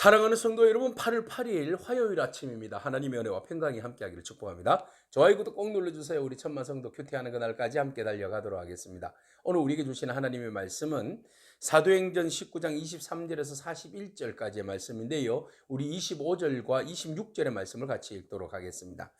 사랑하는 성도 여러분, 8월 8일 화요일 아침입니다. 하나님의 은혜와 평강이 함께하기를 축복합니다. 좋아요, 구독 꼭 눌러주세요. 우리 천만 성도 큐티하는 그날까지 함께 달려가도록 하겠습니다. 오늘 우리에게 주시는 하나님의 말씀은 사도행전 19장 23절에서 41절까지의 말씀인데요. 우리 25절과 26절의 말씀을 같이 읽도록 하겠습니다.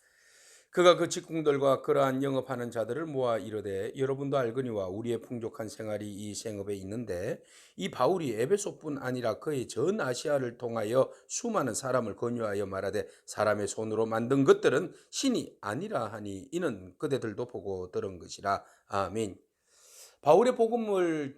그가 그 직공들과 그러한 영업하는 자들을 모아 이르되 여러분도 알거니와 우리의 풍족한 생활이 이 생업에 있는데 이 바울이 에베소뿐 아니라 그의 전 아시아를 통하여 수많은 사람을 권유하여 말하되 사람의 손으로 만든 것들은 신이 아니라 하니 이는 그대들도 보고 들은 것이라 아멘. 바울의 복음을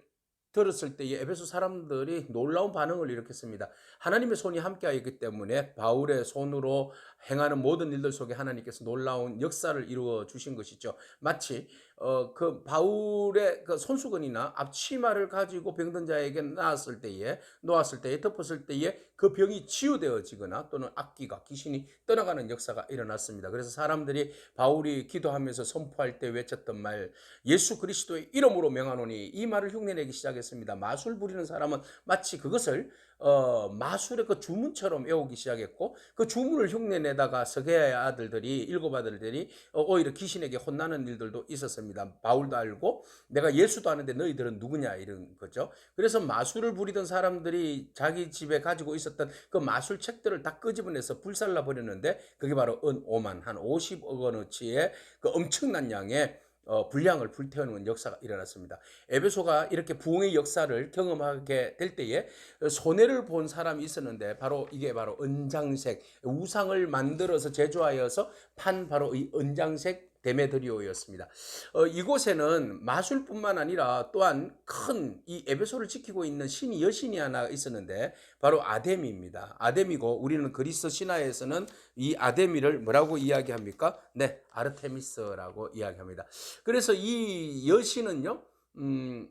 들었을 때에 에베소 사람들이 놀라운 반응을 일으켰습니다. 하나님의 손이 함께하였기 때문에 바울의 손으로 행하는 모든 일들 속에 하나님께서 놀라운 역사를 이루어 주신 것이죠. 마치 어, 그 바울의 그 손수건이나 앞치마를 가지고 병든 자에게 나았을 때에 놓았을 때에 덮었을 때에 그 병이 치유되어지거나 또는 악기가 귀신이 떠나가는 역사가 일어났습니다. 그래서 사람들이 바울이 기도하면서 선포할 때 외쳤던 말 예수 그리스도의 이름으로 명하노니 이 말을 흉내내기 시작했습니다. 마술 부리는 사람은 마치 그것을 어, 마술의 그 주문처럼 외우기 시작했고 그 주문을 흉내내다가 서게의 아들들이 일곱 아들들이 어, 오히려 귀신에게 혼나는 일들도 있었습니다. 바울도 알고 내가 예수도 아는데 너희들은 누구냐 이런 거죠. 그래서 마술을 부리던 사람들이 자기 집에 가지고 있었던 그 마술 책들을 다 끄집어내서 불살라 버렸는데 그게 바로 은 5만 한 50억 원어치의 그 엄청난 양의 어, 분량을 불태우는 역사가 일어났습니다. 에베소가 이렇게 부흥의 역사를 경험하게 될 때에 손해를 본 사람이 있었는데 바로 이게 바로 은장색 우상을 만들어서 제조하여서 판 바로 이 은장색 데메드리오였습니다. 어, 이곳에는 마술뿐만 아니라 또한 큰 이 에베소를 지키고 있는 신이 여신이 하나 있었는데 바로 아데미입니다. 아데미고 우리는 그리스 신화에서는 이 아데미를 뭐라고 이야기합니까? 네, 아르테미스라고 이야기합니다. 그래서 이 여신은요, 음,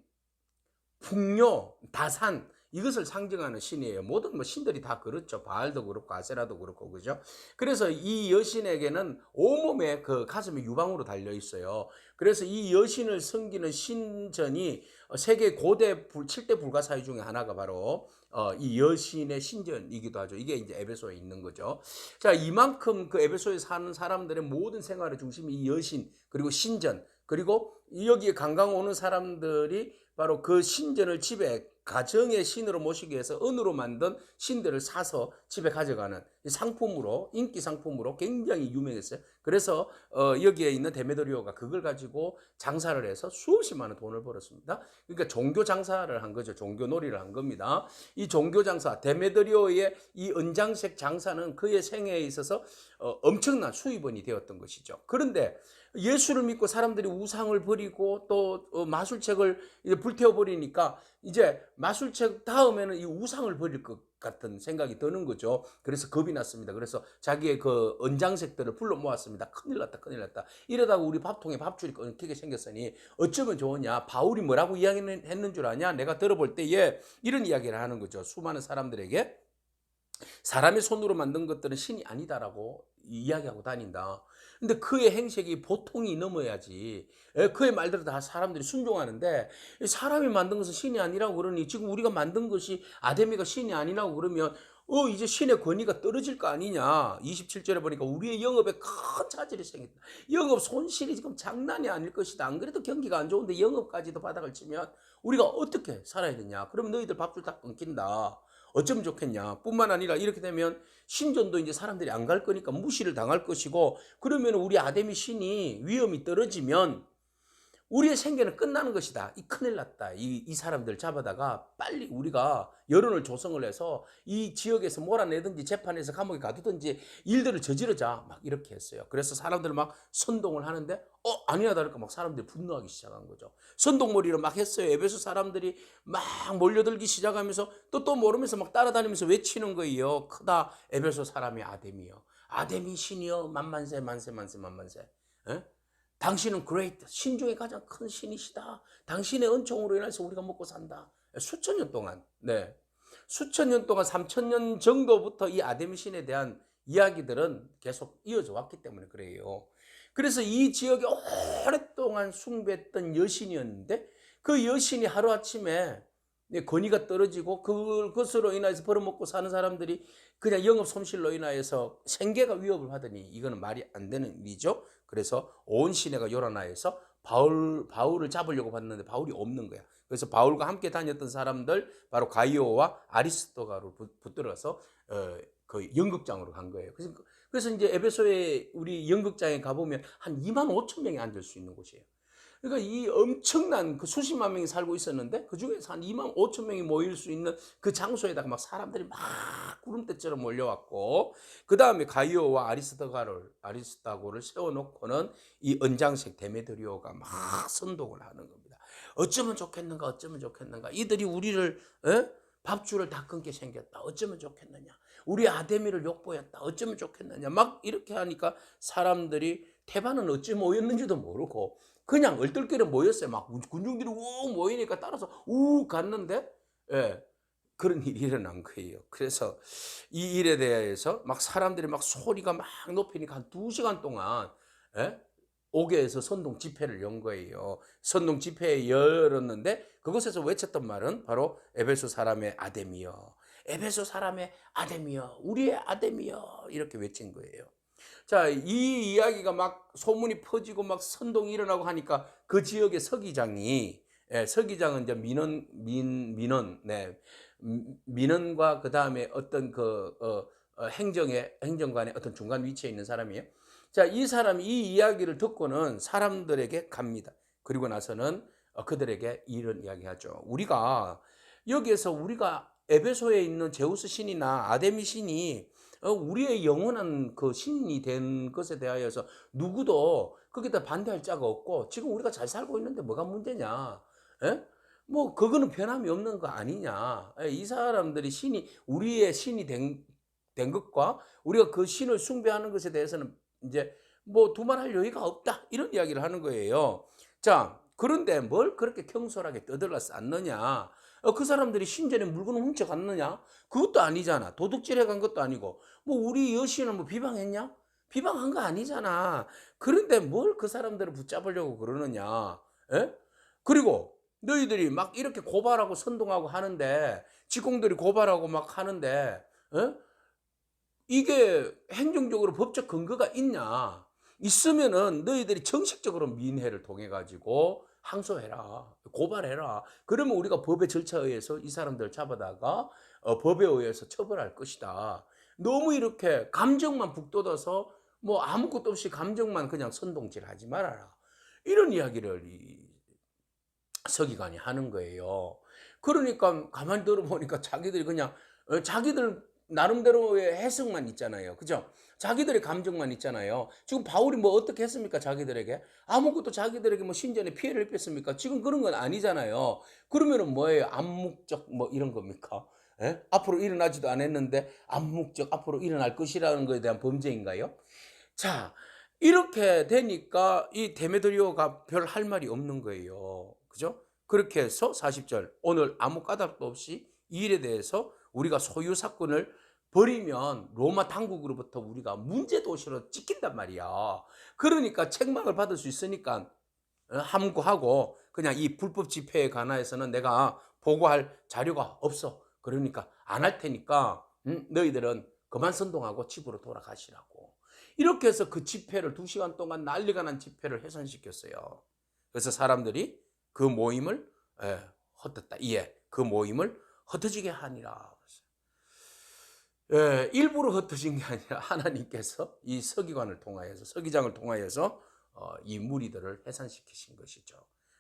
풍요, 다산 이것을 상징하는 신이에요. 모든 뭐 신들이 다 그렇죠. 바알도 그렇고 아세라도 그렇고 그죠. 그래서 이 여신에게는 온몸에 그 가슴에 유방으로 달려 있어요. 그래서 이 여신을 섬기는 신전이 세계 고대 불, 7대 불가사의 중에 하나가 바로 어, 이 여신의 신전이기도 하죠. 이게 이제 에베소에 있는 거죠. 자, 이만큼 그 에베소에 사는 사람들의 모든 생활의 중심이 이 여신 그리고 신전 그리고 여기에 관광 오는 사람들이 바로 그 신전을 집에 가정의 신으로 모시기 위해서 은으로 만든 신들을 사서 집에 가져가는 상품으로 인기 상품으로 굉장히 유명했어요. 그래서 어, 여기에 있는 데메드리오가 그걸 가지고 장사를 해서 수없이 많은 돈을 벌었습니다. 그러니까 종교 장사를 한 거죠. 종교 놀이를 한 겁니다. 이 종교 장사 데메드리오의 이 은장색 장사는 그의 생애에 있어서 어, 엄청난 수입원이 되었던 것이죠. 그런데 예수를 믿고 사람들이 우상을 버리고 또 어, 마술책을 불태워 버리니까 이제 마술책 다음에는 이 우상을 버릴 것 같은 생각이 드는 거죠. 그래서 겁이 났습니다. 그래서 자기의 그 은장색들을 불러 모았습니다. 큰일 났다, 큰일 났다. 이러다가 우리 밥통에 밥줄이 끊기게 생겼으니 어쩌면 좋으냐. 바울이 뭐라고 이야기했는 줄 아냐. 내가 들어볼 때에 이런 이야기를 하는 거죠. 수많은 사람들에게 사람의 손으로 만든 것들은 신이 아니다라고 이야기하고 다닌다. 근데 그의 행색이 보통이 넘어야지. 예, 그의 말대로 다 사람들이 순종하는데 사람이 만든 것은 신이 아니라고 그러니 지금 우리가 만든 것이 아데미가 신이 아니라고 그러면 어 이제 신의 권위가 떨어질 거 아니냐. 27절에 보니까 우리의 영업에 큰 차질이 생겼다. 영업 손실이 지금 장난이 아닐 것이다. 안 그래도 경기가 안 좋은데 영업까지도 바닥을 치면 우리가 어떻게 살아야 되냐. 그러면 너희들 밥줄 다 끊긴다. 어쩌면 좋겠냐. 뿐만 아니라 이렇게 되면 신전도 이제 사람들이 안 갈 거니까 무시를 당할 것이고 그러면 우리 아데미 신이 위험이 떨어지면 우리의 생계는 끝나는 것이다. 이 큰일 났다. 이, 이 사람들 잡아다가 빨리 우리가 여론을 조성을 해서 이 지역에서 몰아내든지 재판에서 감옥에 가두든지 일들을 저지르자. 막 이렇게 했어요. 그래서 사람들 막 선동을 하는데 어 아니야 다를까 막 사람들이 분노하기 시작한 거죠. 선동머리로 막 했어요. 에베소 사람들이 막 몰려들기 시작하면서 또 또 모르면서 막 따라다니면서 외치는 거예요. 크다 에베소 사람이 아데미요. 아데미 신이요. 만만세 만세 만세 만만세. 에? 당신은 great, 신 중에 가장 큰 신이시다. 당신의 은총으로 인해서 우리가 먹고 산다. 수천 년 동안, 네. 수천 년 동안, 삼천 년 정도부터 이 아데미 신에 대한 이야기들은 계속 이어져 왔기 때문에 그래요. 그래서 이 지역에 오랫동안 숭배했던 여신이었는데 그 여신이 하루아침에 네, 권위가 떨어지고 그것으로 인해서 벌어먹고 사는 사람들이 그냥 영업 손실로 인하여서 생계가 위협을 하더니 이거는 말이 안 되는 일이죠. 그래서 온 시내가 요란하여서 바울 바울을 잡으려고 봤는데 바울이 없는 거야. 그래서 바울과 함께 다녔던 사람들 바로 가이오와 아리스토가로 붙- 붙들어서 어, 그 연극장으로 간 거예요. 그래서 그래서 이제 에베소에 우리 연극장에 가 보면 한 2만 5천 명이 앉을 수 있는 곳이에요. 그러니까 이 엄청난 그 수십만 명이 살고 있었는데 그 중에서 한 2만 5천 명이 모일 수 있는 그 장소에다가 막 사람들이 막 구름대처럼 몰려왔고 그 다음에 가이오와 아리스토가를 아리스타고를 세워놓고는 이 은장색 데메드리오가 막 선동을 하는 겁니다. 어쩌면 좋겠는가 어쩌면 좋겠는가. 이들이 우리를 에? 밥줄을 다 끊게 생겼다. 어쩌면 좋겠느냐. 우리 아데미를 욕보였다. 어쩌면 좋겠느냐. 막 이렇게 하니까 사람들이 태반은 어찌 모였는지도 모르고 그냥 얼떨결에 모였어요 막 군중들이 우 모이니까 따라서 우 갔는데 예 그런 일이 일어난 거예요 그래서 이 일에 대해서 막 사람들이 막 소리가 막 높이니까 한 두 시간 동안 예? 옥외에서 선동 집회를 연 거예요. 선동 집회에 열었는데 그곳에서 외쳤던 말은 바로 에베소 사람의 아데미여. 에베소 사람의 아데미여. 우리의 아데미여. 이렇게 외친 거예요. 자, 이 이야기가 막 소문이 퍼지고 막 선동이 일어나고 하니까 그 지역의 서기장이 예, 서기장은 이제 민원 민 민원 네. 음, 민원과 그다음에 어떤 그 어, 어, 행정의 행정관의 어떤 중간 위치에 있는 사람이에요. 자, 이 사람이 이 이야기를 듣고는 사람들에게 갑니다. 그리고 나서는 어, 그들에게 이런 이야기하죠. 우리가 여기에서 우리가 에베소에 있는 제우스 신이나 아데미 신이 어, 우리의 영원한 그 신이 된 것에 대하여서 누구도 거기다 반대할 자가 없고 지금 우리가 잘 살고 있는데 뭐가 문제냐? 에? 뭐 그거는 변함이 없는 거 아니냐? 에, 이 사람들이 신이 우리의 신이 된, 된 것과 우리가 그 신을 숭배하는 것에 대해서는 이제 뭐 두말할 여유가 없다 이런 이야기를 하는 거예요. 자 그런데 뭘 그렇게 경솔하게 떠들어 쌓느냐? 어, 그 사람들이 신전에 물건을 훔쳐 갔느냐? 그것도 아니잖아. 도둑질해 간 것도 아니고 뭐 우리 여신을 뭐 비방했냐? 비방한 거 아니잖아. 그런데 뭘 그 사람들을 붙잡으려고 그러느냐? 에? 그리고 너희들이 막 이렇게 고발하고 선동하고 하는데 직공들이 고발하고 막 하는데 에? 이게 행정적으로 법적 근거가 있냐? 있으면은 너희들이 정식적으로 민회를 통해 가지고 항소해라, 고발해라. 그러면 우리가 법의 절차에 의해서 이 사람들을 잡아다가 어, 법에 의해서 처벌할 것이다. 너무 이렇게 감정만 북돋아서 뭐 아무것도 없이 감정만 그냥 선동질 하지 말아라. 이런 이야기를 이 서기관이 하는 거예요. 그러니까 가만히 들어보니까 자기들이 그냥 어, 자기들 나름대로의 해석만 있잖아요. 그죠? 자기들의 감정만 있잖아요. 지금 바울이 뭐 어떻게 했습니까? 자기들에게 아무것도 자기들에게 뭐 신전에 피해를 입혔습니까? 지금 그런 건 아니잖아요. 그러면은 뭐예요? 암묵적 뭐 이런 겁니까? 예? 앞으로 일어나지도 않았는데 암묵적 앞으로 일어날 것이라는 것에 대한 범죄인가요? 자, 이렇게 되니까 이 데메드리오가 별 할 말이 없는 거예요. 그죠? 그렇게 해서 40절 오늘 아무 까닭도 없이 이 일에 대해서 우리가 소유 사건을 버리면 로마 당국으로부터 우리가 문제 도시로 찍힌단 말이야. 그러니까 책망을 받을 수 있으니까 어, 함구하고 그냥 이 불법 집회에 관하여서는 내가 보고할 자료가 없어. 그러니까 안 할 테니까 음, 너희들은 그만 선동하고 집으로 돌아가시라고. 이렇게 해서 그 집회를 두 시간 동안 난리가 난 집회를 해산시켰어요. 그래서 사람들이 그 모임을 예, 헛됐다. 이에 그 모임을 흩어지게 하니라. 예, 일부러 흩어진 게 아니라 하나님께서 이 서기관을 통하여서 서기장을 통하여서 어, 이 무리들을 해산시키신 것이죠.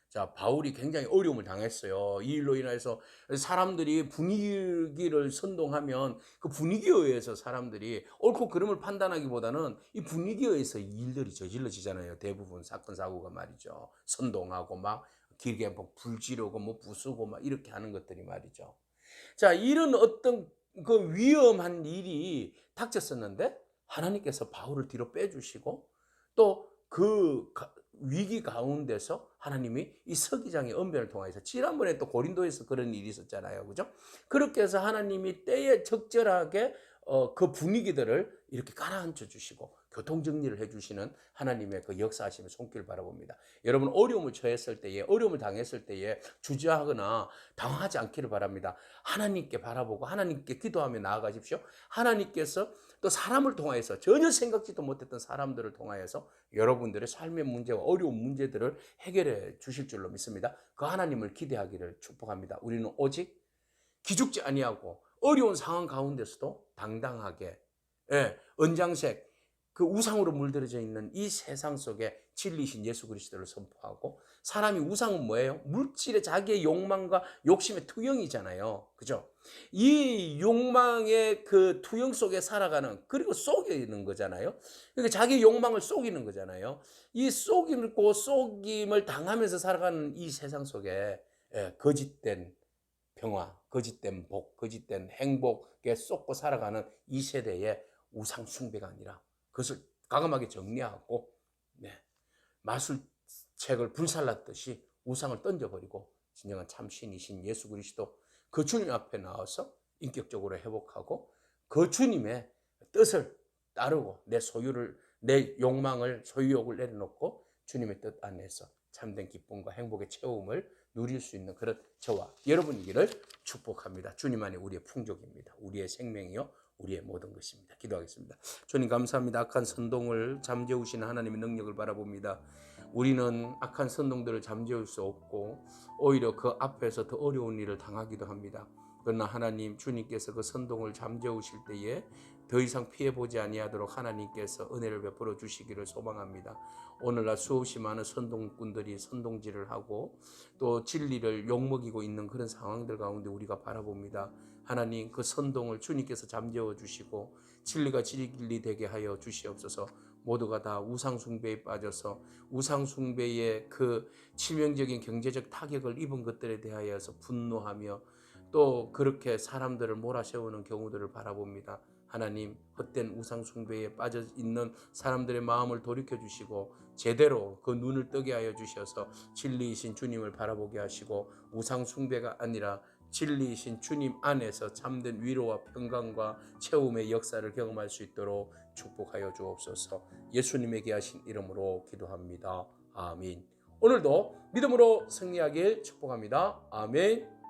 자, 바울이 굉장히 어려움을 당했어요. 이 일로 인해서 사람들이 분위기를 선동하면 그 분위기에 의해서 사람들이 옳고 그름을 판단하기보다는 이 분위기에 의해서 일들이 저질러지잖아요. 대부분 사건 사고가 말이죠. 선동하고 막 길게 뭐 불 지르고 뭐 부수고 막 이렇게 하는 것들이 말이죠. 자, 이런 어떤 그 위험한 일이 닥쳤었는데 하나님께서 바울을 뒤로 빼주시고 또 그 위기 가운데서 하나님이 이 서기장의 언변을 통해서 지난번에 또 고린도에서 그런 일이 있었잖아요. 그죠? 그렇게 해서 하나님이 때에 적절하게 어, 그 분위기들을 이렇게 가라앉혀 주시고 교통 정리를 해주시는 하나님의 그 역사하심의 손길 바라봅니다. 여러분 어려움을 처했을 때에 어려움을 당했을 때에 주저하거나 당황하지 않기를 바랍니다. 하나님께 바라보고 하나님께 기도하며 나아가십시오. 하나님께서 또 사람을 통하여서 전혀 생각지도 못했던 사람들을 통하여서 여러분들의 삶의 문제와 어려운 문제들을 해결해 주실 줄로 믿습니다. 그 하나님을 기대하기를 축복합니다. 우리는 오직 기죽지 아니하고 어려운 상황 가운데서도 당당하게 예, 언장색 그 우상으로 물들어져 있는 이 세상 속에 진리신 예수 그리스도를 선포하고 사람이 우상은 뭐예요? 물질의 자기의 욕망과 욕심의 투영이잖아요. 그죠? 이 욕망의 그 투영 속에 살아가는 그리고 속이는 거잖아요. 그러니까 자기 욕망을 속이는 거잖아요. 이 속이고 속임을 당하면서 살아가는 이 세상 속에 예, 거짓된 평화, 거짓된 복, 거짓된 행복에 쏟고 살아가는 이 세대의 우상 숭배가 아니라 그것을 과감하게 정리하고 네, 마술책을 불살랐듯이 우상을 던져버리고 진정한 참신이신 예수 그리스도 그 주님 앞에 나와서 인격적으로 회복하고 그 주님의 뜻을 따르고 내 소유를 내 욕망을 소유욕을 내려놓고 주님의 뜻 안에서 참된 기쁨과 행복의 체험을 누릴 수 있는 그런 저와 여러분이기를 축복합니다. 주님 안에 우리의 풍족입니다. 우리의 생명이요 우리의 모든 것입니다. 기도하겠습니다. 주님 감사합니다. 악한 선동을 잠재우시는 하나님의 능력을 바라봅니다. 우리는 악한 선동들을 잠재울 수 없고 오히려 그 앞에서 더 어려운 일을 당하기도 합니다. 그러나 하나님 주님께서 그 선동을 잠재우실 때에 더 이상 피해 보지 아니하도록 하나님께서 은혜를 베풀어 주시기를 소망합니다. 오늘날 수없이 많은 선동꾼들이 선동질을 하고 또 진리를 욕먹이고 있는 그런 상황들 가운데 우리가 바라봅니다. 하나님 그 선동을 주님께서 잠재워 주시고 진리가 진리 되게 하여 주시옵소서. 모두가 다 우상 숭배에 빠져서 우상 숭배의 그 치명적인 경제적 타격을 입은 것들에 대하여서 분노하며 또 그렇게 사람들을 몰아세우는 경우들을 바라봅니다. 하나님 헛된 우상 숭배에 빠져 있는 사람들의 마음을 돌이켜 주시고 제대로 그 눈을 뜨게 하여 주셔서 진리이신 주님을 바라보게 하시고 우상 숭배가 아니라 진리이신 주님 안에서 참된 위로와 평강과 체험의 역사를 경험할 수 있도록 축복하여 주옵소서. 예수님에게 하신 이름으로 기도합니다. 아멘. 오늘도 믿음으로 승리하길 축복합니다. 아멘.